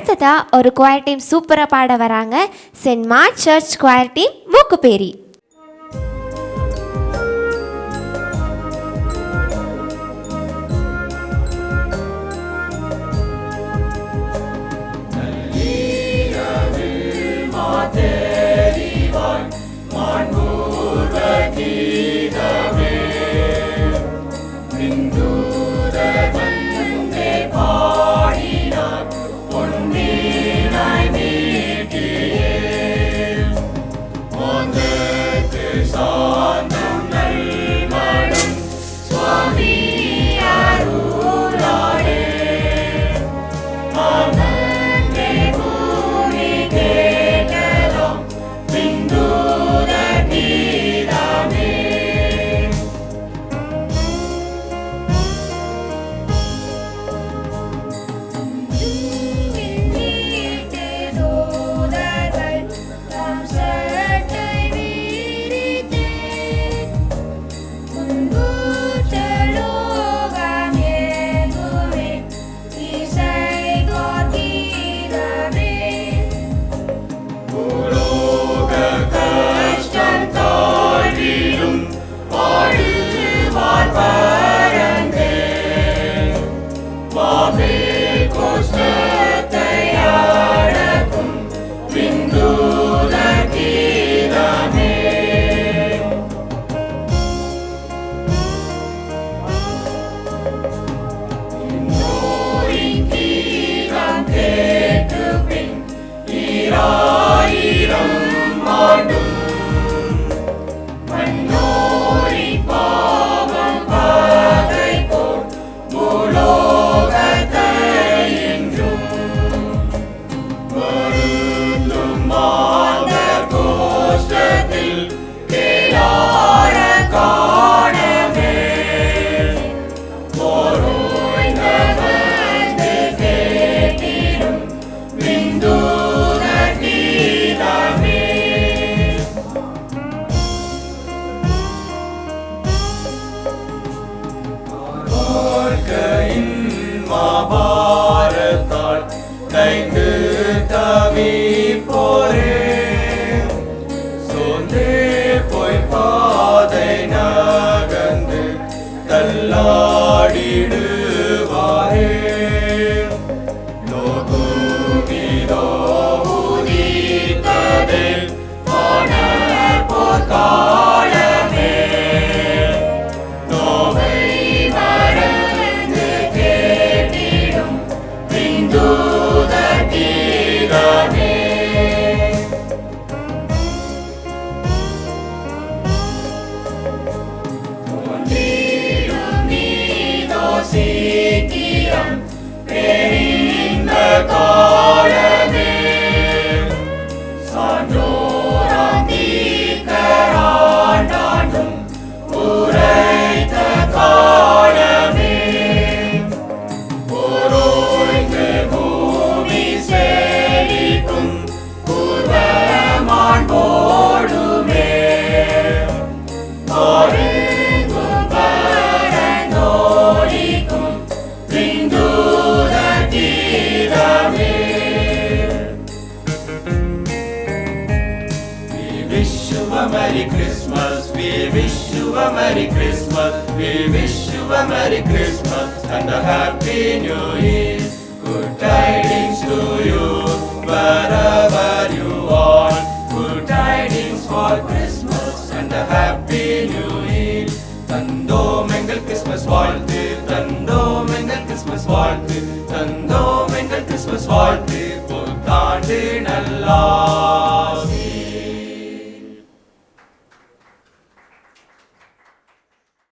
அடுத்ததா ஒரு guar team சூப்பராக பாட வராங்க. Saint Mark church choir team Mookkuperi. an Merry Christmas, we wish you a Merry Christmas, we wish you a Merry Christmas and a Happy New Year. Good tidings to you, wherever you are. Good tidings for Christmas and a Happy New Year. தந்தோம் christmas Christmas tando தந்தோம் christmas Christmas tando தந்தோம் christmas Christmas வாழ்த்து புத்தாண்டு